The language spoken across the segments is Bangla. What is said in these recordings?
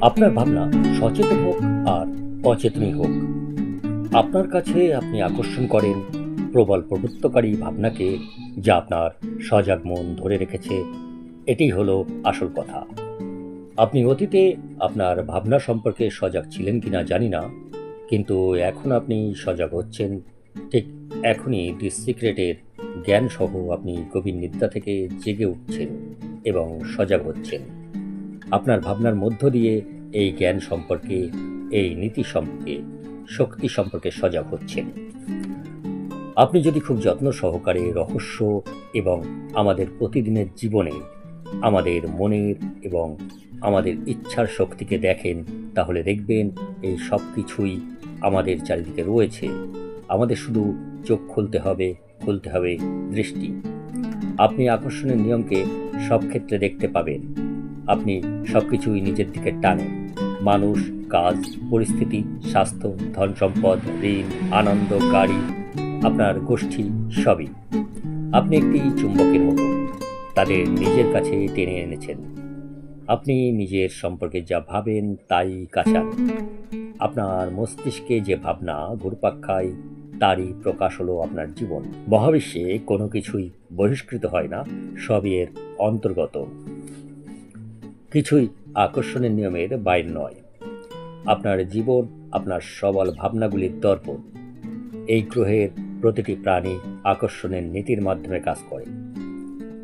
আপনার ভাবনা সচেতন হোক আর অচেতনই হোক। আপনার কাছে আপনি আকর্ষণ করেন প্রবল প্রভুত্বকারী ভাবনাকে যা আপনার সজাগ মন ধরে রেখেছে। এটাই হলো আসল কথা। আপনি অতীতে আপনার ভাবনা সম্পর্কে সজাগ ছিলেন কিনা জানি না, কিন্তু এখন আপনি সজাগ হচ্ছেন। ঠিক এখনই দি সিক্রেটের জ্ঞান সহ আপনি গভীর নিদ্রা থেকে জেগে উঠছেন এবং সজাগ হচ্ছেন। আপনার ভাবনার মধ্য দিয়ে এই জ্ঞান সম্পর্কে, এই নীতি সম্পর্কে, শক্তি সম্পর্কে সজাগ হচ্ছেন। আপনি যদি খুব যত্ন সহকারে রহস্য এবং আমাদের প্রতিদিনের জীবনে আমাদের মনের এবং আমাদের ইচ্ছার শক্তিকে দেখেন, তাহলে দেখবেন এই সব কিছুই আমাদের চারিদিকে রয়েছে। আমাদের শুধু চোখ খুলতে হবে খুলতে হবে দৃষ্টি। আপনি আকর্ষণের নিয়মকে সব ক্ষেত্রে দেখতে পাবেন। আপনি সব কিছুই নিজের দিকে টানেন। মানুষ, কাজ, পরিস্থিতি, স্বাস্থ্য, ধন সম্পদ, ঋণ, আনন্দ, গাড়ি, আপনার গোষ্ঠী সবই। আপনি একটি চুম্বকের মতো। তাদের নিজের কাছে টেনে এনেছেন। আপনি নিজের সম্পর্কে যা ভাবেন তাই আনেন আপনার মস্তিষ্কে যে ভাবনা ঘুরপাক খায়, তারই প্রকাশ হলো আপনার জীবন। মহাবিশ্বে কোনো কিছুই বহিষ্কৃত হয় না, সবই এর অন্তর্গত। কিছুই আকর্ষণের নিয়মের বাইর নয়। আপনার জীবন, আপনার সবল ভাবনাগুলির দর্পণ এই গ্রহের প্রতিটি প্রাণী আকর্ষণের নীতির মাধ্যমে কাজ করে।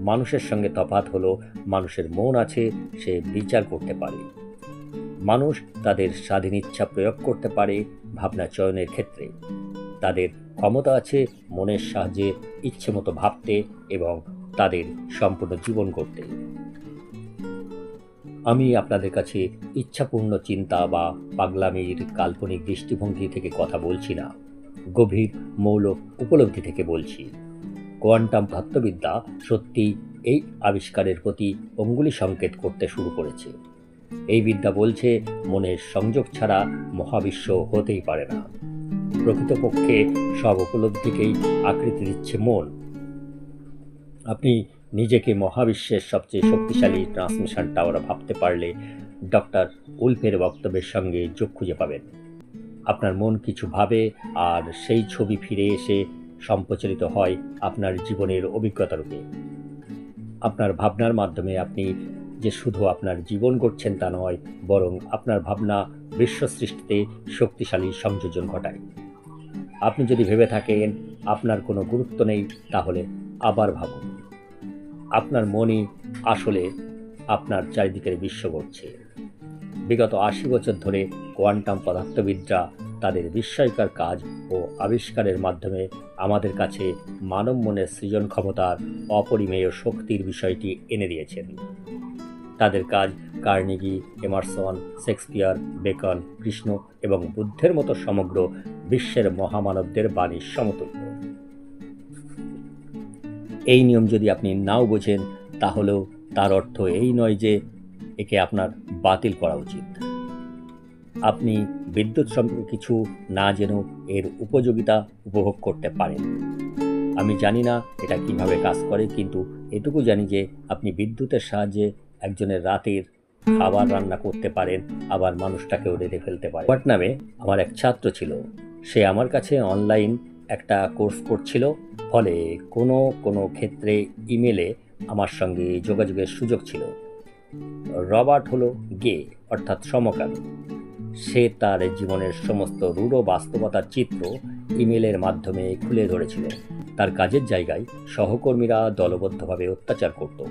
মানুষের সঙ্গে তফাৎ হলো মানুষের মন আছে সে বিচার করতে পারে। মানুষ তাদের স্বাধীন ইচ্ছা প্রয়োগ করতে পারে ভাবনা চয়নের ক্ষেত্রে। তাদের ক্ষমতা আছে মনের সাহায্যে ইচ্ছে মতো ভাবতে এবং তাদের সম্পূর্ণ জীবন করতে আমি আপনাদের কাছে ইচ্ছাপূর্ণ চিন্তা বা পাগলামির কাল্পনিক দৃষ্টিভঙ্গি থেকে কথা বলছি না। গভীর, মৌল উপলব্ধি থেকে বলছি। কোয়ান্টাম তত্ত্ববিদ্যা সত্যি এই আবিষ্কারের প্রতি অঙ্গুলি সংকেত করতে শুরু করেছে। এই বিদ্যা বলছে, মনের সংযোগ ছাড়া মহাবিশ্ব হতেই পারে না। প্রকৃতপক্ষে সব উপলব্ধিকেই আকৃতি দিচ্ছে মন। আপনি নিজেকে মহাবিশ্বের সবচেয়ে শক্তিশালী ট্রান্সমিশন টাওয়ার ভাবতে পারলে ডক্টর উল্ফের বক্তব্যের সঙ্গে যোগ খুঁজে পাবেন। আপনার মন কিছু ভাবে আর সেই ছবি ফিরে এসে সম্প্রচারিত হয় আপনার জীবনের অভিজ্ঞতা রূপে। আপনার ভাবনার মাধ্যমে আপনি যে শুধু আপনার জীবন করছেন তা নয়, বরং আপনার ভাবনা বিশ্ব সৃষ্টিতে শক্তিশালী সংযোজন ঘটায়। আপনি যদি ভেবে থাকেন আপনার কোনো গুরুত্ব নেই, তাহলে আবার ভাবুন। আপনার মনই আসলে আপনার চারিদিকের বিশ্ব করছে বিগত আশি বছর ধরে কোয়ান্টাম পদার্থবিদরা তাদের বিস্ময়কর কাজ ও আবিষ্কারের মাধ্যমে আমাদের কাছে মানব মনের সৃজন ক্ষমতার অপরিমেয় শক্তির বিষয়টি এনে দিয়েছেন। তাদের কাজ Carnegie, Emerson, Shakespeare, Bacon, Krishna এবং বুদ্ধের মতো সমগ্র বিশ্বের মহামানবদের বাণীর সমতুল্য। এই নিয়ম যদি আপনি নাও বোঝেন, তাহলেও তার অর্থ এই নয় যে একে আপনার বাতিল করা উচিত। আপনি বিদ্যুৎ সম্পর্কে কিছু না জেনেও এর উপযোগিতা উপভোগ করতে পারেন। আমি জানি না এটা কীভাবে কাজ করে, কিন্তু এটুকু জানি যে আপনি বিদ্যুতের সাহায্যে একজনের রাতের খাবার রান্না করতে পারেন, আবার মানুষটাকেও রেঁধে ফেলতে পারেন। হোয়াট নামে আমার এক ছাত্র ছিল। সে আমার কাছে অনলাইন একটা কোর্স করছিল, ফলে কোনো কোনো ক্ষেত্রে ইমেলে আমার সঙ্গে যোগাযোগের সুযোগ ছিল। রবার্ট হলো গে, অর্থাৎ সমকাল সে তার জীবনের সমস্ত রূঢ় বাস্তবতার চিত্র ইমেলের মাধ্যমে খুলে ধরেছিল। তার কাজের জায়গায় সহকর্মীরা দলবদ্ধভাবে অত্যাচার করত।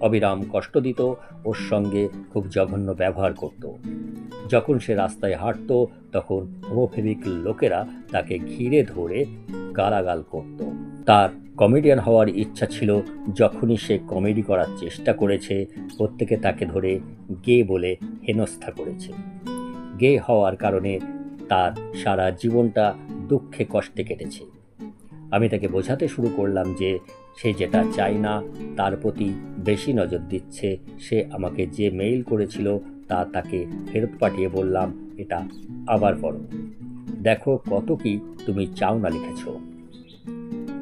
অবিরাম কষ্ট দিত, ওর সঙ্গে খুব জঘন্য ব্যবহার করত। যখন সে রাস্তায় হাঁটত, তখন হোমোফেবিক লোকেরা তাকে ঘিরে ধরে গালাগাল করত। তার কমেডিয়ান হওয়ার ইচ্ছা ছিল, যখনই সে কমেডি করার চেষ্টা করেছে, প্রত্যেকে তাকে ধরে গে বলে হেনস্থা করেছে। গে হওয়ার কারণে তার সারা জীবনটা দুঃখে কষ্টে কেটেছে। আমি তাকে বোঝাতে শুরু করলাম যে, সে যেটা চায় না, তার প্রতি বেশি নজর দিচ্ছে, সে আমাকে যে মেইল করেছিল তা তাকে ফেরত পাঠিয়ে বললাম, এটা আবার পড়ো। দেখো কত কি তুমি চাও না লিখেছ।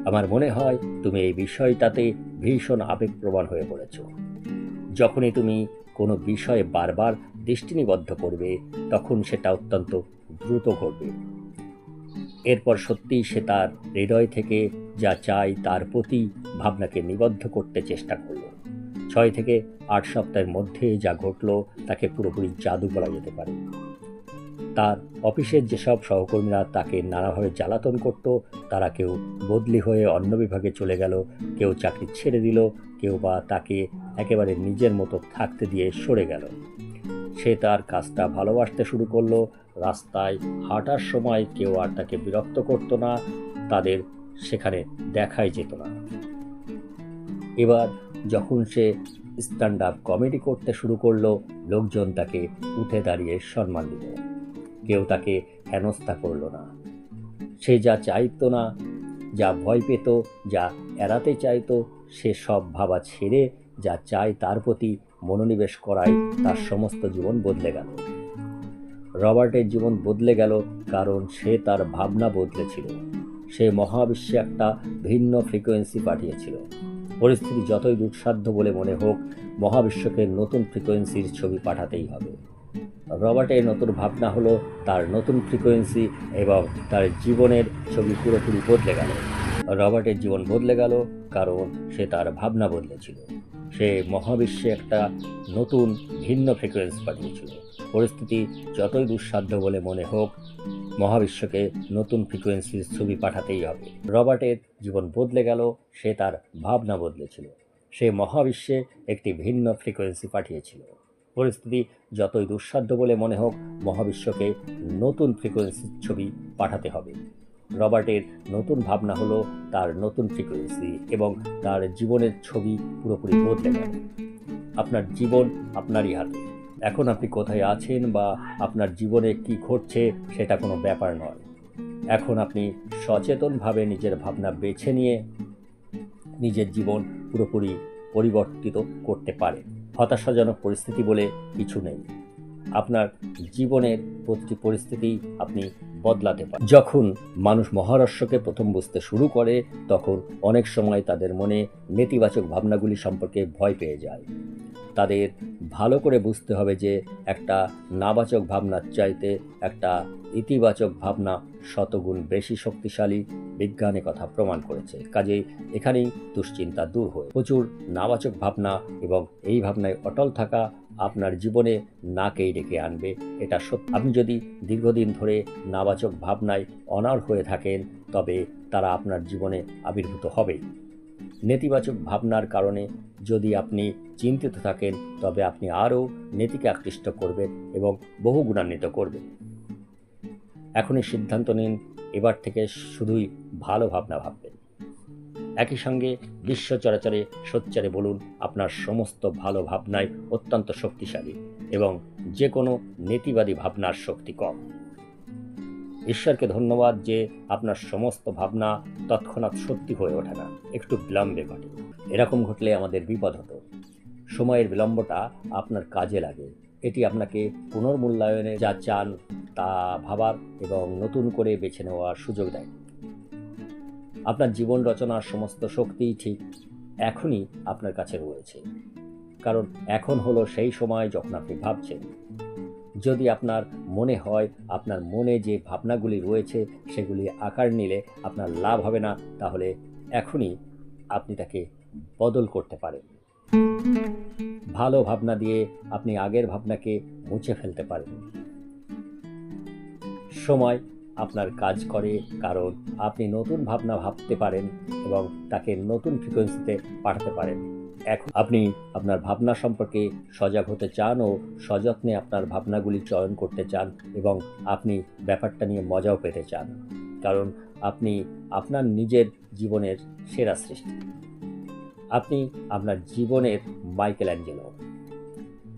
আমার মনে হয় তুমি এই বিষয়টাতে ভীষণ আবেগপ্রবণ হয়ে পড়েছ। যখনই তুমি কোনো বিষয়ে বারবার দৃষ্টি নিবদ্ধ করবে, তখন সেটা অত্যন্ত দ্রুত ঘটবে। এরপর সত্যিই সে তার হৃদয় থেকে যা চায় তার প্রতি ভাবনাকে নিবদ্ধ করতে চেষ্টা করল। ছয় থেকে আট সপ্তাহের মধ্যে যা ঘটলো তাকে পুরোপুরি জাদু বলা যেতে পারে। তার অফিসের যেসব সহকর্মীরা তাকে নানাভাবে জ্বালাতন করত, তারা কেউ বদলি হয়ে অন্য বিভাগে চলে গেল, কেউ চাকরি ছেড়ে দিল, কেউ বা তাকে একেবারে নিজের মতো থাকতে দিয়ে সরে গেল। সে তার কাজটা ভালোবাসতে শুরু করল, রাস্তায় হাঁটার সময় কেউ আর তাকে বিরক্ত করতো না, তাদের সেখানে দেখাই যেত না। এবার যখন সে স্ট্যান্ড আপ কমেডি করতে শুরু করল, লোকজন তাকে উঠে দাঁড়িয়ে সম্মান দিল। কেউ তাকে হেনস্থা করল না। সে যা চাইতো না, যা ভয় পেত, যা এড়াতে চাইতো, সে সব ভাবা ছেড়ে যা চায় তার প্রতি মনোনিবেশ করায় তার সমস্ত জীবন বদলে গেল। রবার্টের জীবন বদলে গেল কারণ সে তার ভাবনা বদলেছিল। সে মহাবিশ্বে একটা ভিন্ন ফ্রিকোয়েন্সি পাঠিয়েছিল। পরিস্থিতি যতই দুঃসাধ্য বলে মনে হোক, মহাবিশ্বকে নতুন ফ্রিকোয়েন্সির ছবি পাঠাতেই হবে। রবার্টের নতুন ভাবনা হলো, তার নতুন ফ্রিকোয়েন্সি এবং তার জীবনের ছবি পুরোপুরি বদলে গেল। রবার্টের জীবন বদলে গেল কারণ সে তার ভাবনা বদলেছিল। সে মহাবিশ্বে একটা নতুন, ভিন্ন ফ্রিকোয়েন্সি পাঠিয়েছিল। পরিস্থিতি যতই দুঃসাধ্য বলে মনে হোক, মহাবিশ্বকে নতুন ফ্রিকোয়েন্সির ছবি পাঠাতেই হবে। রবার্টের জীবন বদলে গেল, সে তার ভাবনা বদলেছিল। সে মহাবিশ্বে একটি ভিন্ন ফ্রিকোয়েন্সি পাঠিয়েছিল। পরিস্থিতি যতই দুঃসাধ্য বলে মনে হোক, মহাবিশ্বকে নতুন ফ্রিকোয়েন্সির ছবি পাঠাতে হবে। রবার্টের নতুন ভাবনা হলো তার নতুন ফ্রিকোয়েন্সি এবং তার জীবনের ছবি পুরোপুরি বদলে গেল। আপনার জীবন আপনারই হাতে। এখন আপনি কোথায় আছেন বা আপনার জীবনে কি ঘটছে সেটা কোনো ব্যাপার নয়। এখন আপনি সচেতনভাবে নিজের ভাবনা বেছে নিয়ে নিজের জীবন পুরোপুরি পরিবর্তিত করতে পারেন। হতাশাজনক পরিস্থিতি বলে কিছু নেই। আপনার জীবনের প্রতিটি পরিস্থিতি আপনি বদলাতে পারেন। যখন মানুষ মহারাষ্ট্রকে প্রথম বুঝতে শুরু করে, তখন অনেক সময় তাদের মনে নেতিবাচক ভাবনাগুলি সম্পর্কে ভয় পেয়ে যায়। তাদের ভালো করে বুঝতে হবে যে একটা নাবাচক ভাবনার চাইতে একটা ইতিবাচক ভাবনা শতগুণ বেশি শক্তিশালী বিজ্ঞানে কথা প্রমাণ করেছে। কাজেই এখানেই দুশ্চিন্তা দূর হয়। প্রচুর নাবাচক ভাবনা এবং এই ভাবনায় অটল থাকা আপনার জীবনে নাকেই ডেকে আনবে, এটা সত্য। আপনি যদি দীর্ঘদিন ধরে নাবাচক ভাবনায় অনার হয়ে থাকেন, তবে তারা আপনার জীবনে আবির্ভূত হবেই। নেতিবাচক ভাবনার কারণে যদি আপনি চিন্তিত থাকেন, তবে আপনি আরও নেতিকে আকৃষ্ট করবেন এবং বহু গুণান্বিত করবেন। এখনই সিদ্ধান্ত নিন, এবার থেকে শুধুই ভালো ভাবনা ভাববেন। একই সঙ্গে বিশ্ব চরাচরে সোচ্চারে বলুন, আপনার সমস্ত ভালো ভাবনায় অত্যন্ত শক্তিশালী এবং যে কোনো নেতিবাদী ভাবনার শক্তি কম। ঈশ্বরকে ধন্যবাদ যে আপনার সমস্ত ভাবনা তৎক্ষণাৎ সত্যি হয়ে ওঠে না। একটু বিলম্বে ঘটে। এরকম ঘটলে আমাদের বিপদ হতো। সময়ের বিলম্বটা আপনার কাজে লাগে। এটি আপনাকে পুনর্মূল্যায়নে যা চান তা ভাবার এবং নতুন করে বেছে নেওয়ার সুযোগ দেয়। আপনার জীবন রচনার সমস্ত শক্তি ঠিক এখনই আপনার কাছে রয়েছে। কারণ এখন হলো সেই সময় যখন আপনি ভাবছেন যদি আপনার মনে হয় আপনার মনে যে ভাবনাগুলি রয়েছে সেগুলি আকার নিলে আপনার লাভ হবে না, তাহলে এখনই আপনি তাকে বদল করতে পারেন। ভালো ভাবনা দিয়ে আপনি আগের ভাবনাকে মুছে ফেলতে পারেন। সময় আপনার কাজ করে, কারণ আপনি নতুন ভাবনা ভাবতে পারেন এবং তাকে নতুন ফ্রিকোয়েন্সিতে পাঠাতে পারেন। এখন আপনি আপনার ভাবনা সম্পর্কে সজাগ হতে চান ও সযত্নে আপনার ভাবনাগুলি চয়ন করতে চান এবং আপনি ব্যাপারটা নিয়ে মজাও পেতে চান। কারণ আপনি আপনার নিজের জীবনের সেরা সৃষ্টি। আপনি আপনার জীবনের মাইকেল অ্যাঞ্জেলো।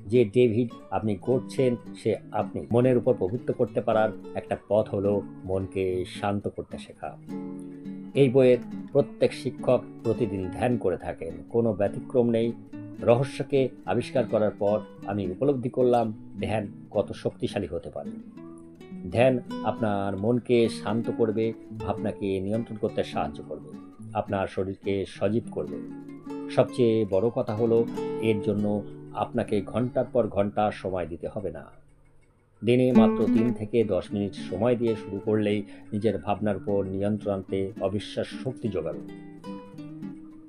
যে ডেভিড আপনি করছেন সে আপনি। মনের উপর প্রভুত্ব করতে পারার একটা পথ হলো মনকে শান্ত করতে শেখা। এই বইয়ের প্রত্যেক শিক্ষক প্রতিদিন ধ্যান করে থাকেন। কোনো ব্যতিক্রম নেই। রহস্যকে আবিষ্কার করার পর আমি উপলব্ধি করলাম ধ্যান কত শক্তিশালী হতে পারে। ধ্যান আপনার মনকে শান্ত করবে, ভাবনাকে নিয়ন্ত্রণ করতে সাহায্য করবে, আপনার শরীরকে সজীব করবে। সবচেয়ে বড় কথা হলো, এর জন্য আপনাকে ঘণ্টার পর ঘণ্টা সময় দিতে হবে না। দিনে মাত্র তিন থেকে দশ মিনিট সময় দিয়ে শুরু করলেই নিজের ভাবনার উপর নিয়ন্ত্রণ আনতে অবিশ্বাস শক্তি যোগাবে।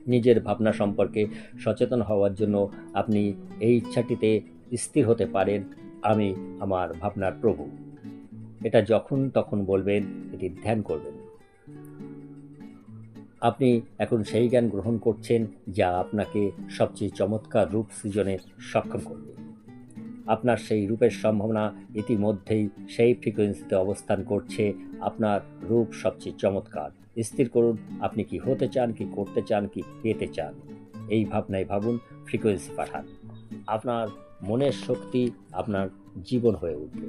নিজের ভাবনা সম্পর্কে সচেতন হওয়ার জন্য আপনি এই ইচ্ছাটিতে স্থির হতে পারেন, আমি আমার ভাবনার প্রভু। এটা যখন তখন বলবেন, এটি ধ্যান করবেন। আপনি এখন সেই জ্ঞান গ্রহণ করছেন যা আপনাকে সবচেয়ে চমৎকার রূপ সৃজনে সক্ষম করবে। আপনার সেই রূপের সম্ভাবনা ইতিমধ্যেই সেই ফ্রিকোয়েন্সিতে অবস্থান করছে আপনার রূপ সবচেয়ে চমৎকার। স্থির করুন, আপনি কি হতে চান, কি করতে চান, কি পেতে চান, এই ভাবনায় ভাবুন ফ্রিকোয়েন্সি পাঠান। আপনার মনের শক্তি আপনার জীবন হয়ে উঠবে।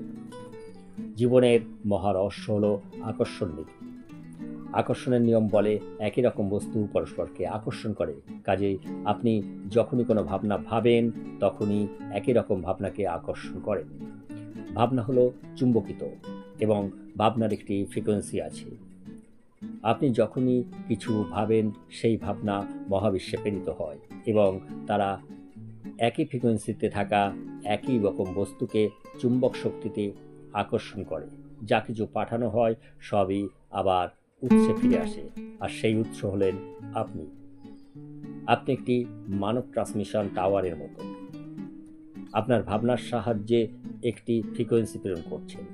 জীবনের মহারহস্য হল আকর্ষণ নীতি। আকর্ষণের নিয়ম বলে একই রকম বস্তু পরস্পরকে আকর্ষণ করে। কাজেই আপনি যখনই কোনো ভাবনা ভাবেন, তখনই একই রকম ভাবনাকে আকর্ষণ করেন। ভাবনা হলো চুম্বকিত এবং ভাবনার একটি ফ্রিকোয়েন্সি আছে। আপনি যখনই কিছু ভাবেন, সেই ভাবনা মহাবিশ্বে প্রেরিত হয় এবং তারা একই ফ্রিকোয়েন্সিতে থাকা একই রকম বস্তুকে চুম্বক শক্তিতে আকর্ষণ করে। যা কিছু পাঠানো হয়, সবই আবার উৎসে ফিরে আসে। আর সেই উৎস হলেন আপনি। আপনি একটি মানব ট্রান্সমিশন টাওয়ারের মতো। আপনার ভাবনার সাহায্যে একটি ফ্রিকোয়েন্সি প্রেরণ করছেন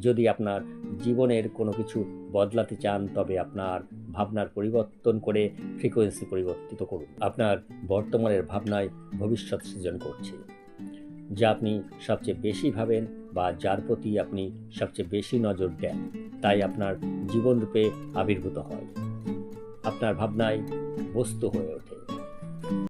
যদি আপনার জীবনের কোনো কিছু বদলাতে চান তবে আপনার ভাবনার পরিবর্তন করে ফ্রিকোয়েন্সি পরিবর্তিত করুন। আপনার বর্তমানের ভাবনায় ভবিষ্যৎ সৃজন করছে। যা আপনি সবচেয়ে বেশি ভাবেন বা যার প্রতি আপনি সবচেয়ে বেশি নজর দেন, তাই আপনার জীবনরূপে আবির্ভূত হয়। আপনার ভাবনায় বস্তু হয়ে ওঠে।